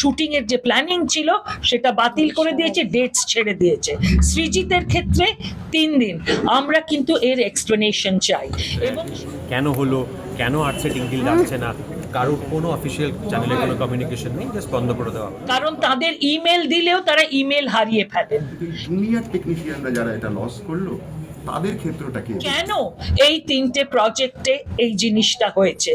Shooting এর যে planning ছিল সেটা বাতিল করে দিয়েছে ডেটস ছেড়ে দিয়েছে। সৃজিতের ক্ষেত্রে তিন দিন। আমরা কিন্তু এর এক্সপ্লেনেশন চাই। এবং কেন হলো? কেন আর্ট সেটিং ডিল লাগছে না? কারোর কোনো অফিসিয়াল চ্যানেলে কোনো কমিউনিকেশন নেই জাস্ট বন্ধ করে দেওয়া কারণ তাদের ইমেল দিলেও তারা ইমেল হারিয়ে ফেলেন। জুনিয়র টেকনিশিয়ানরা যারা এটা লস করল তাদের ক্ষেত্রটা কি? কেন এই তিনটে প্রজেক্টে এই জিনিসটা হয়েছে?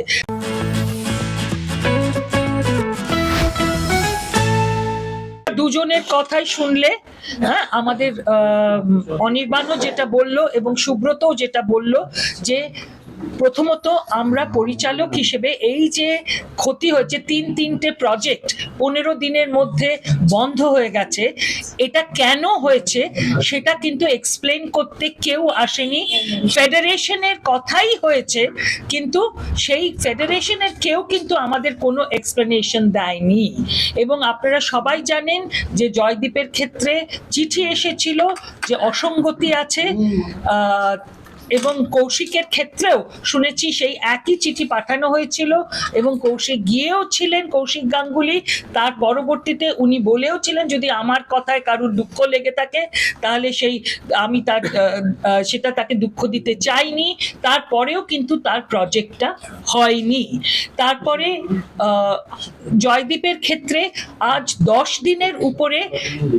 দুজনের কথাই শুনলে হ্যাঁ আমাদের অনির্বাণও যেটা বলল এবং সুব্রতও যেটা বলল যে প্রথমত আমরা পরিচালক হিসেবে এই যে ক্ষতি হয়েছে, তিন তিনটে প্রজেক্ট পনেরো দিনের মধ্যে বন্ধ হয়ে গেছে, এটা কেন হয়েছে সেটা কিন্তু এক্সপ্লেন করতে কেউ আসেনি। ফেডারেশনের কথাই হয়েছে, কিন্তু সেই ফেডারেশনের কেউ কিন্তু আমাদের কোনো এক্সপ্লেনেশন দেয়নি। এবং আপনারা সবাই জানেন যে জয়দীপের ক্ষেত্রে চিঠি এসেছিল যে অসঙ্গতি আছে এবং কৌশিকের ক্ষেত্রেও শুনেছি সেই একই চিঠি পাঠানো হয়েছিল এবং কৌশিক গিয়েও ছিলেন কৌশিক গাঙ্গুলি। তার পরবর্তীতে উনি বলেও ছিলেন, যদি আমার কথায় কারুর দুঃখ লেগে থাকে, তাহলে সেই আমি তার সেটা তাকে দুঃখ দিতে চাইনি। তারপরেও কিন্তু তার প্রজেক্টটা হয়নি। তারপরে জয়দীপের ক্ষেত্রে আজ দশ দিনের উপরে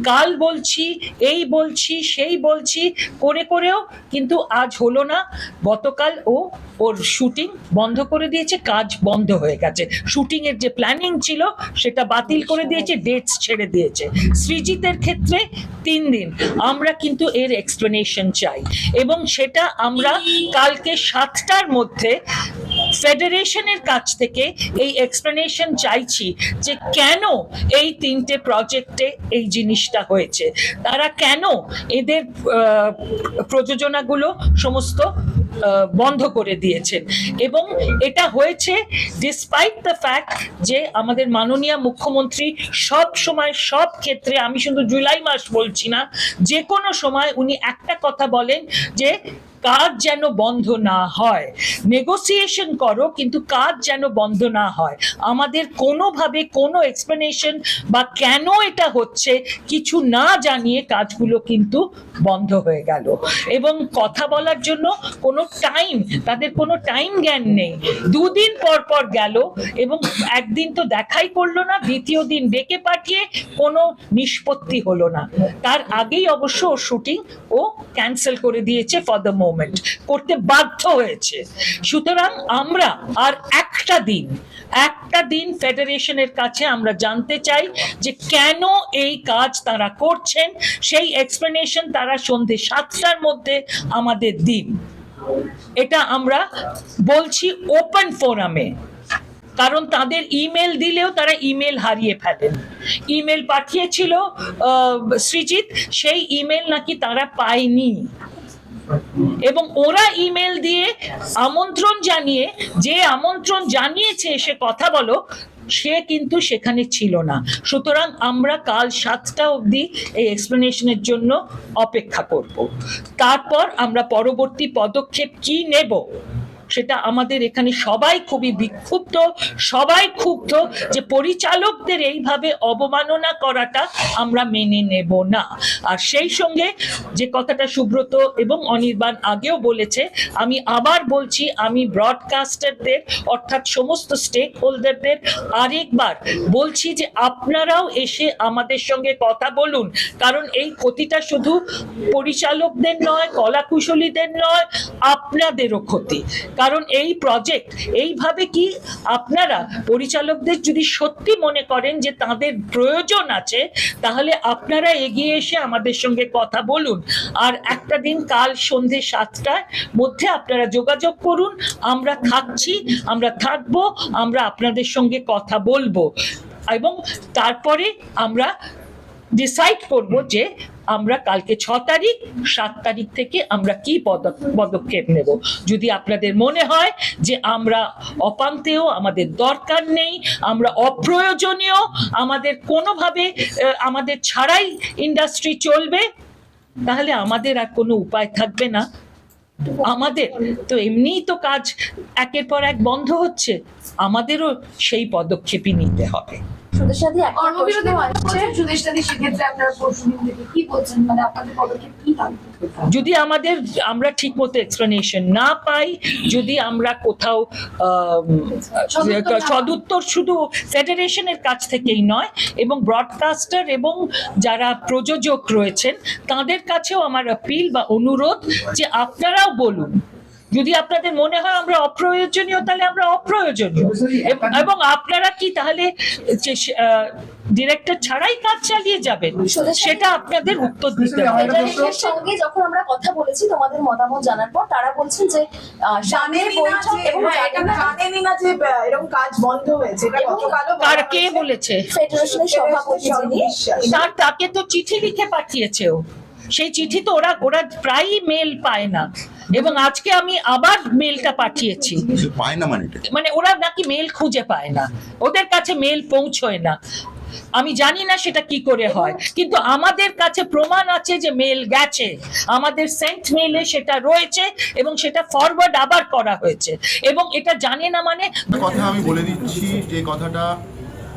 কাল বলছি, এই বলছি, সেই বলছি, করে করেও কিন্তু আজ হলো না গতকাল ও ওর শুটিং বন্ধ করে দিয়েছে, কাজ বন্ধ হয়ে গেছে। শুটিং এর যে প্ল্যানিং ছিল, সেটা বাতিল করে দিয়েছে ডেটস ছেড়ে দিয়েছে। সৃজিতের ক্ষেত্রে তিন দিন। আমরা কিন্তু এর এক্সপ্লেনেশন চাই। এবং সেটা আমরা কালকে সাতটার মধ্যে ফেডারেশনের কাছ থেকে এই এক্সপ্লেনেশন চাইছি যে কেন এই তিনটে প্রজেক্টে এই জিনিসটা হয়েছে। তারা কেন এদের প্রযোজনাগুলো সমস্ত বন্ধ করে দিয়েছেন। এবং এটা হয়েছে ডিসপাইট দ্য ফ্যাক্ট যে আমাদের মাননীয় মুখ্যমন্ত্রী সব সময় সব ক্ষেত্রে, আমি শুধু জুলাই মাস বলছি না, যে কোনো সময় উনি একটা কথা বলেন যে কাজ যেন বন্ধ না হয়। নেগোসিয়েশন করো, কিন্তু কাজ যেন বন্ধ না হয়। আমাদের কোনোভাবে কোনো এক্সপ্লেনেশন বা কেন এটা হচ্ছে, কিছু না জানিয়ে কাজগুলো কিন্তু বন্ধ হয়ে গেল। এবং কথা বলার জন্য কোনো টাইম তাদের কোনো টাইম জ্ঞান নেই। দুদিন পর পর গেল, এবং একদিন তো দেখাই করল না, দ্বিতীয় দিন ডেকে পাঠিয়ে কোনো নিষ্পত্তি হলো না। তার আগেই অবশ্য ওর শুটিং ও ক্যান্সেল করে দিয়েছে ফর দ্য মোমেন্ট করতে বাধ্য হয়েছে। সুতরাং আমরা আর একটা দিন একটা দিন ফেডারেশনের কাছে আমরা জানতে চাই যে কেন এই কাজ তারা করছেন, সেই এক্সপ্লেনেশন তারা সন্ধে সাতটার মধ্যে আমাদের দিন। এটা আমরা বলছি ওপেন ফোরামে। কারণ তাদের ইমেল দিলেও তারা ইমেল হারিয়ে ফেলেন। ইমেল পাঠিয়েছিল সৃজিত, সেই ইমেল নাকি তারা পায়নি। এবং ওরা ইমেল দিয়ে আমন্ত্রণ জানিয়ে, যে আমন্ত্রণ জানিয়েছে, সে কথা বলো, সে কিন্তু সেখানে ছিল না। সুতরাং আমরা কাল সাতটা অবধি এই এক্সপ্লেনেশনের জন্য অপেক্ষা করব। তারপর আমরা পরবর্তী পদক্ষেপ কি নেব? সেটা আমাদের এখানে সবাই খুবই বিক্ষুব্ধ, সবাই ক্ষুব্ধ যে পরিচালকদের এইভাবে অবমাননা করাটা আমরা মেনে নেব না। আর সেই সঙ্গে যে কথাটা সুব্রত এবং অনির্বাণ আগেও বলেছে, আমি আবার বলছি, আমি ব্রডকাস্টারদের অর্থাৎ সমস্ত স্টেক হোল্ডারদের আরেকবার বলছি যে আপনারাও এসে আমাদের সঙ্গে কথা বলুন। কারণ এই ক্ষতিটা শুধু পরিচালকদের নয়, কলাকুশলীদের নয়, আপনাদেরও ক্ষতি। কারণ এই প্রজেক্ট এইভাবে কি আপনারা পরিচালকদের যদি সত্যি মনে করেন যে তাদের প্রয়োজন আছে, তাহলে আপনারা এগিয়ে এসে আমাদের সঙ্গে কথা বলুন। আর একটা দিন কাল সন্ধে সাতটায় মধ্যে আপনারা যোগাযোগ করুন। আমরা থাকছি, আমরা থাকব, আমরা আপনাদের সঙ্গে কথা বলব। এবং তারপরে আমরা ডিসাইড করব যে আমরা কালকে ছ তারিখ সাত তারিখ থেকে আমরা কি পদ- পদক্ষেপ নেব। যদি আপনাদের মনে হয় যে আমরা অপান্তেও আমাদের দরকার নেই আমরা অপ্রয়োজনীয় আমাদের কোনোভাবে আমাদের ছাড়াই ইন্ডাস্ট্রি চলবে তাহলে আমাদের আর কোনো উপায় থাকবে না। আমাদের তো এমনিই তো কাজ একের পর এক বন্ধ হচ্ছে আমাদেরও সেই পদক্ষেপই নিতে হবে। সুদেশাদি একটা প্রশ্ন কর্মবিরতি আসছে। সেক্ষেত্রে আপনারা পরশুদিন থেকে কি বলছেন? মানে আপনাদের পদক্ষেপ কি থাকবে যদি আমাদের আমরা ঠিক মতো এক্সপ্লেনেশন না পাই যদি আমরা কোথাও। সদুত্তর শুধু ফেডারেশনের কাছ থেকেই নয় এবং ব্রডকাস্টার এবং যারা প্রযোজক রয়েছেন তাদের কাছেও আমার আপিল বা অনুরোধ যে আপনারাও বলুন যদি আপনাদের মনে হয় আমরা অপ্রয়োজনীয় তাহলে আমরা অপ্রয়োজনীয়। এবং- আপনারা কি তাহলে ডিরেক্টর ছাড়াই কাজ চালিয়ে যাবেন সেটা আপনাদের উত্তর দিতে হবে। সঙ্গে যখন আমরা কথা বলেছি তোমাদের মতামত জানার পর তারা বলছেন যে বৈঠক এবং হ্যাঁ, জানেনই না যে এরকম কাজ বন্ধ হয়েছে। কার কে বলেছে? ফেডারেশনের সভাপতি যিনি তার তাকে তো চিঠি লিখে পাঠিয়েছে ও সেই চিঠি তো ওরা ওরা প্রায়ই মেল পায় না। এবং আজকে আমি আবার মেলটা পাঠিয়েছি। পায় না মানে মানে ওরা নাকি মেল খুঁজে পায় না। ওদের কাছে মেল পৌঁছয় না। আমি জানি না সেটা কি করে হয়। কিন্তু আমাদের কাছে প্রমাণ আছে যে মেল গেছে। আমাদের সেন্ট মেলে সেটা রয়েছে এবং সেটা ফরওয়ার্ড আবার করা হয়েছে। এবং এটা জানে না মানে কথা আমি বলে দিচ্ছি যে কথাটা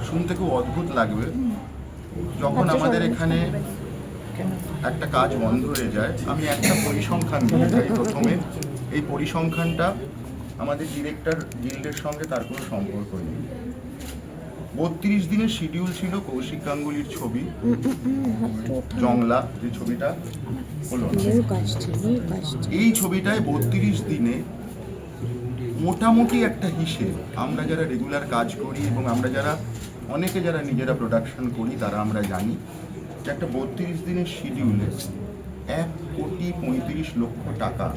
শুনতে খুব অদ্ভুত লাগবে। যখন আমাদের এখানে একটা কাজ বন্ধ হয়ে যায় আমি একটা পরিসংখ্যান দিতে চাই প্রথমে। এই পরিসংখ্যানটা আমাদের ডিরেক্টর গিল্ডের সঙ্গে তার কোনো সম্পর্ক নেই। বত্রিশ দিনের শিডিউল ছিল কৌশিক গাঙ্গুলির ছবি। জংলা যে ছবিটা হলো এই ছবিটায় বত্রিশ দিনে মোটামুটি একটা হিসেব। আমরা যারা রেগুলার কাজ করি এবং আমরা যারা অনেকে যারা নিজেরা প্রোডাকশন করি তারা আমরা জানি। একটা বত্রিশ দিনের শিডিউলে এক কোটি পঁয়ত্রিশ লক্ষ টাকা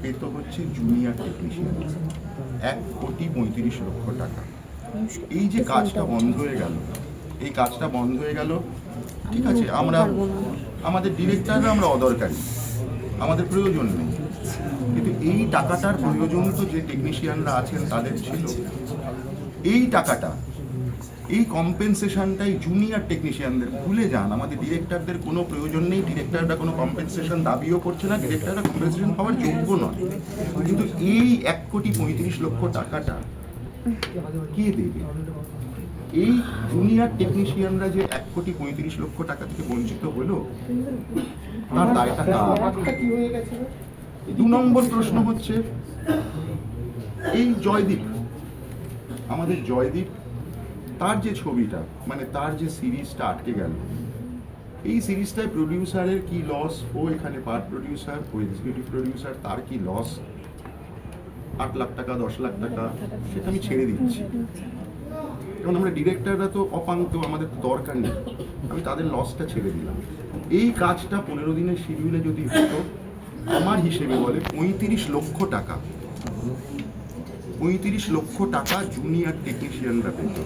পেত হচ্ছে জুনিয়র টেকনিশিয়ান এক কোটি পঁয়ত্রিশ লক্ষ টাকা। এই যে কাজটা বন্ধ হয়ে গেল, এই কাজটা বন্ধ হয়ে গেল, ঠিক আছে, আমরা আমাদের ডিরেক্টররা আমরা অদরকারি, আমাদের প্রয়োজন নেই। কিন্তু এই টাকাটার প্রয়োজন তো যে টেকনিশিয়ানরা আছেন তাদের ছিল। এই টাকাটা এই কম্পেনসেশনটাই জুনিয়র টেকনিশিয়ানদের ভুলে যান। আমাদের ডিরেক্টরদের কোনো প্রয়োজন নেই। ডিরেক্টররা কোনো কম্পেনসেশন দাবিও করছে না। ডিরেক্টররা কম্পেনসেশন পাওয়ার যোগ্য নয়। কিন্তু এই এক কোটি পঁয়ত্রিশ লক্ষ টাকাটা কে দেবে? এই জুনিয়র টেকনিশিয়ানরা যে এক কোটি পঁয়ত্রিশ লক্ষ টাকা থেকে বঞ্চিত হলো, তার দায়টা দু নম্বর প্রশ্ন হচ্ছে, এই জয়দীপ, আমাদের জয়দীপ তার যে ছবিটা মানে তার যে সিরিজটা আটকে গেল, এই সিরিজটায় প্রডিউসারের কি লস ও এখানে পার্ট প্রডিউসার ও এক্সিকিউটিভ প্রডিউসার তার কি লস আট লাখ টাকা, দশ লাখ টাকা, সেটা আমি ছেড়ে দিচ্ছি। কারণ আমরা ডিরেক্টররা তো অপান্ত আমাদের দরকার নেই। আমি তাদের লসটা ছেড়ে দিলাম। এই কাজটা পনেরো দিনের শিডিউলে যদি হতো, আমার হিসেবে বলে পঁয়ত্রিশ লক্ষ টাকা। পঁয়ত্রিশ লক্ষ টাকা জুনিয়র টেকনিশিয়ানরা পেত।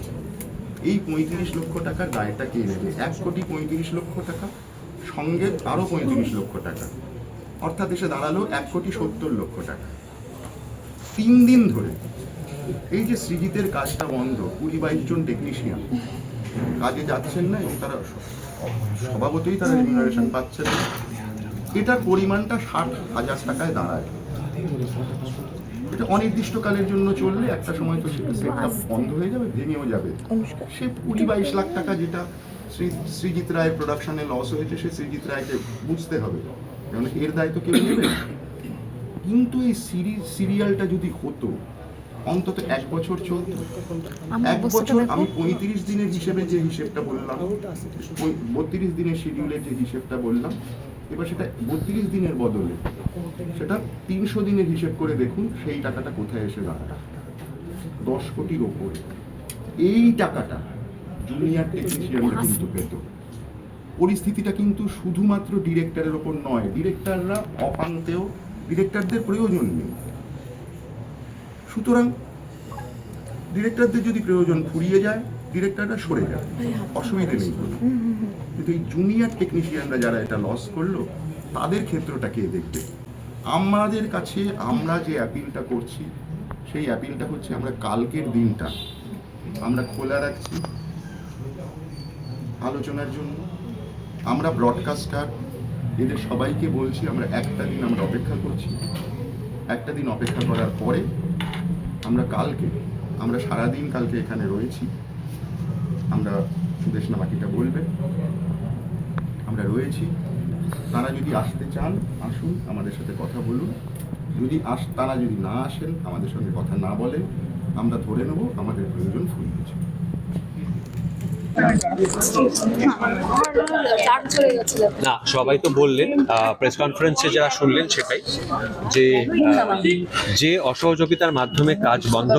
এই পঁয়ত্রিশ লক্ষ টাকার দায়টা কে নেবে? এক কোটি পঁয়ত্রিশ লক্ষ টাকা, সঙ্গে আরও পঁয়ত্রিশ লক্ষ টাকা। অর্থাৎ এসে দাঁড়াল এক কোটি সত্তর লক্ষ টাকা। তিন দিন ধরে এই যে সৃজিতের কাজটা বন্ধ, কুড়ি বাইশ জন টেকনিশিয়ান কাজে যাচ্ছেন না এবং তারা স্বভাবতই তারা রেমুনারেশন পাচ্ছেন না। এটার পরিমাণটা ষাট হাজার টাকায় দাঁড়ায়। এটা অনির্দিষ্টকালের জন্য চললে একটা সময় তো সেটা সেটটা বন্ধ হয়ে যাবে ভেঙেও যাবে। সে কুড়ি বাইশ লাখ টাকা যেটা শ্রী সৃজিৎ রায়ের প্রোডাকশনে লস হয়েছে সে সৃজিৎ রায়কে বুঝতে হবে। কারণ এর দায় তো কেউ নেবে। কিন্তু এই সিরিজ সিরিয়ালটা যদি হতো অন্তত এক বছর চলত। এক বছর আমি পঁয়ত্রিশ দিনের হিসেবে যে হিসেবটা বললাম বত্রিশ দিনের শিডিউলের যে হিসেবটা বললাম এবার সেটা বত্রিশ দিনের বদলে। সেটা তিনশো দিনের হিসেব করে দেখুন সেই টাকাটা কোথায় এসে দাঁড়ায় দশ কোটির ওপরে। এই টাকাটা জুনিয়র টেকনিশিয়ানরা কিন্তু পেত। পরিস্থিতিটা কিন্তু শুধুমাত্র ডিরেক্টরের ওপর নয় ডিরেক্টররা অপান্তেও ডিরেক্টরদের প্রয়োজন নেই। সুতরাং ডিরেক্টরদের যদি প্রয়োজন ফুরিয়ে যায় ডিরেক্টররা সরে যায়। অসুবিধে নেই। কিন্তু এই জুনিয়র টেকনিশিয়ানরা যারা এটা লস করল, তাদের ক্ষেত্রটা কে দেখবে? আমাদের কাছে আমরা যে অ্যাপিলটা করছি, সেই অ্যাপিলটা হচ্ছে আমরা কালকের দিনটা আমরা খোলা রাখছি আলোচনার জন্য। আমরা ব্রডকাস্টার এদের সবাইকে বলছি, আমরা একটা দিন আমরা অপেক্ষা করছি। একটা দিন অপেক্ষা করার পরে আমরা কালকে, আমরা সারাদিন কালকে এখানে রয়েছি। আমরা দেশনা বাকিটা বলবে। আমরা রয়েছি। তারা যদি আসতে চান, আসুন, আমাদের সাথে কথা বলুন। যদি আস, তারা যদি না আসেন, আমাদের সঙ্গে কথা না বলে, আমরা ধরে নেব, আমাদের প্রয়োজন ফুরিয়েছে না, সবাই তো বললেন প্রেস কনফারেন্সে যারা শুনলেন সেটাই, যে যে অসহযোগিতার মাধ্যমে কাজ বন্ধ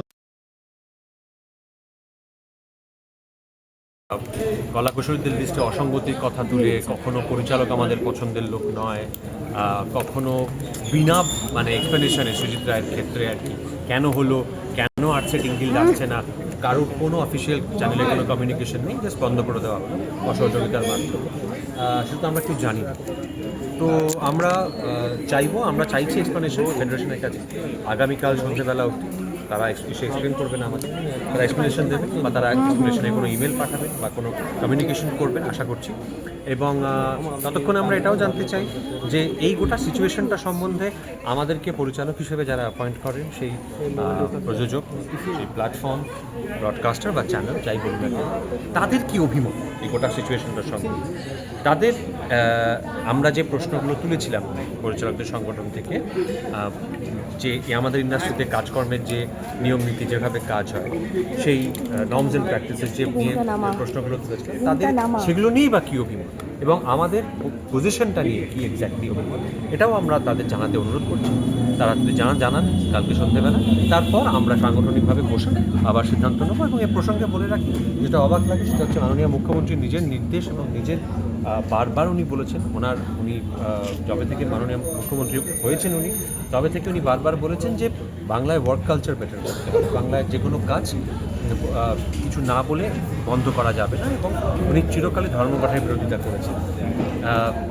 কলাকুশলীদের লিস্টে অসঙ্গতির কথা তুলে, কখনো পরিচালক আমাদের পছন্দের লোক নয় কখনো বিনা মানে এক্সপ্লেনেশনে সুজিত রায়ের ক্ষেত্রে আর কি, কেন হলো, কেন আর্টসে টিঙ্কিল লাগছে না, কারোর কোনো অফিসিয়াল চ্যানেলে কোনো কমিউনিকেশন নেই জাস্ট বন্ধ করে দেওয়া অসহযোগিতার মাধ্যমে। সেটা আমরা কেউ জানি না। তো আমরা চাইব, আমরা চাইছি এক্সপ্লেনেশন ফেডারেশনের কাছে, আগামীকাল সন্ধ্যেবেলা অবধি। তারা এসে এক্সপ্লেন করবে না আমাদের। তারা এক্সপ্লেনেশন দেবে বা তারা এক্সপ্লেনেশনে কোনো ইমেল পাঠাবে বা কোনো কমিউনিকেশন করবেন আশা করছি। এবং ততক্ষণে আমরা এটাও জানতে চাই যে এই গোটা সিচুয়েশনটা সম্বন্ধে আমাদেরকে পরিচালক হিসেবে যারা অ্যাপয়েন্ট করেন সেই প্রযোজক সেই প্ল্যাটফর্ম ব্রডকাস্টার বা চ্যানেল যাই বলুন তাদের কি অভিমত এই গোটা সিচুয়েশনটার সম্বন্ধে? তাদের আমরা যে প্রশ্নগুলো তুলেছিলাম পরিচালকদের সংগঠন থেকে যে আমাদের ইন্ডাস্ট্রিতে কাজকর্মের যে নিয়ম নীতি যেভাবে কাজ হয় সেই নর্মস অ্যান্ড প্র্যাকটিসের যে নিয়ে প্রশ্নগুলো তুলেছিলাম তাদের সেগুলো নিয়েই বা কী অভিমত? এবং আমাদের পজিশনটা নিয়ে কি এক্স্যাক্টলি অভিমত এটাও আমরা তাদের জানাতে অনুরোধ করছি। তারা যদি জানান জানান, কালকে সন্ধ্যেবেলা তারপর আমরা সাংগঠনিকভাবে বসে আবার সিদ্ধান্ত নেব এবং এ প্রসঙ্গে বলে রাখি, যেটা অবাক লাগে সেটা হচ্ছে মাননীয় মুখ্যমন্ত্রী নিজের নির্দেশ এবং নিজের বারবার উনি বলেছেন, ওনার, উনি যবে থেকে মাননীয় মুখ্যমন্ত্রী হয়েছেন উনি, তবে থেকে উনি বারবার বলেছেন যে বাংলায় ওয়ার্ক কালচার বেটার বাংলায় যে কোনো কাজ কিছু না বলে বন্ধ করা যাবে না এবং উনি চিরকালে ধর্মঘটের বিরোধিতা করেছেন।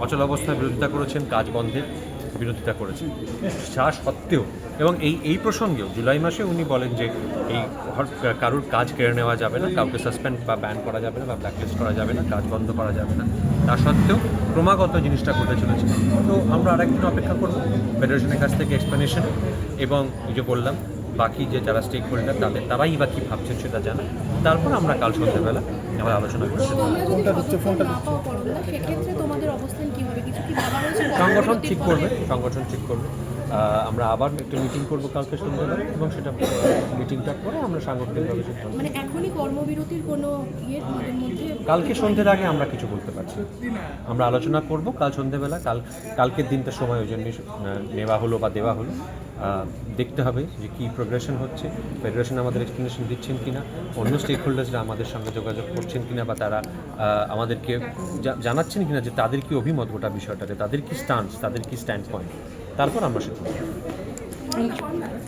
অচল অবস্থার বিরোধিতা করেছেন, কাজ বন্ধের বিরোধিতা করেছেন। তা সত্ত্বেও এবং এই এই প্রসঙ্গেও জুলাই মাসে উনি বলেন যে এই কারোর কাজ কেড়ে নেওয়া যাবে না, কাউকে সাসপেন্ড বা ব্যান করা যাবে না বা ব্ল্যাকলিস্ট করা যাবে না, কাজ বন্ধ করা যাবে না। তা সত্ত্বেও ক্রমাগত জিনিসটা ঘটে চলেছে। তো আমরা আরেকদিন অপেক্ষা করব ফেডারেশনের কাছ থেকে এক্সপ্লেনেশন এবং যে বললাম বাকি যে যারা স্টেক হোল্ডার তাদের তারাই বা কী ভাবছেন সেটা জানা তারপর আমরা কাল সন্ধ্যাবেলা আবার আলোচনা করছি ফোনটা হচ্ছে ফোনটা সেক্ষেত্রে তোমাদের অবস্থান কি হবে কিছু কি ভাবা হয়েছে সংগঠন ঠিক করবে সংগঠন ঠিক করবে আমরা আবার একটা মিটিং করব কালকে সন্ধ্যাবেলা এবং সেটা মিটিংটা করে আমরা সাংগঠনিকভাবে সিদ্ধান্ত মানে এখনই কর্মবিরতির কোনো ইয়ে মধ্যে? কালকে সন্ধ্যের আগে আমরা কিছু বলতে পারছি আমরা আলোচনা করব কাল সন্ধ্যেবেলা কাল কালকের দিনটা সময় ওই জন্যই আহ, নেওয়া হলো বা দেওয়া হলো। দেখতে হবে যে কী প্রোগ্রেশন হচ্ছে ফেডারেশন আমাদের এক্সপ্লেনেশন দিচ্ছেন কিনা অন্য স্টেক হোল্ডার্সরা আমাদের সঙ্গে যোগাযোগ করছেন কিনা বা তারা আমাদেরকে জানাচ্ছেন কিনা যে তাদের কি অভিমত গোটা বিষয়টাতে তাদের কি স্টান্স তাদের কি স্ট্যান্ড পয়েন্ট তারপর আমরা নেব।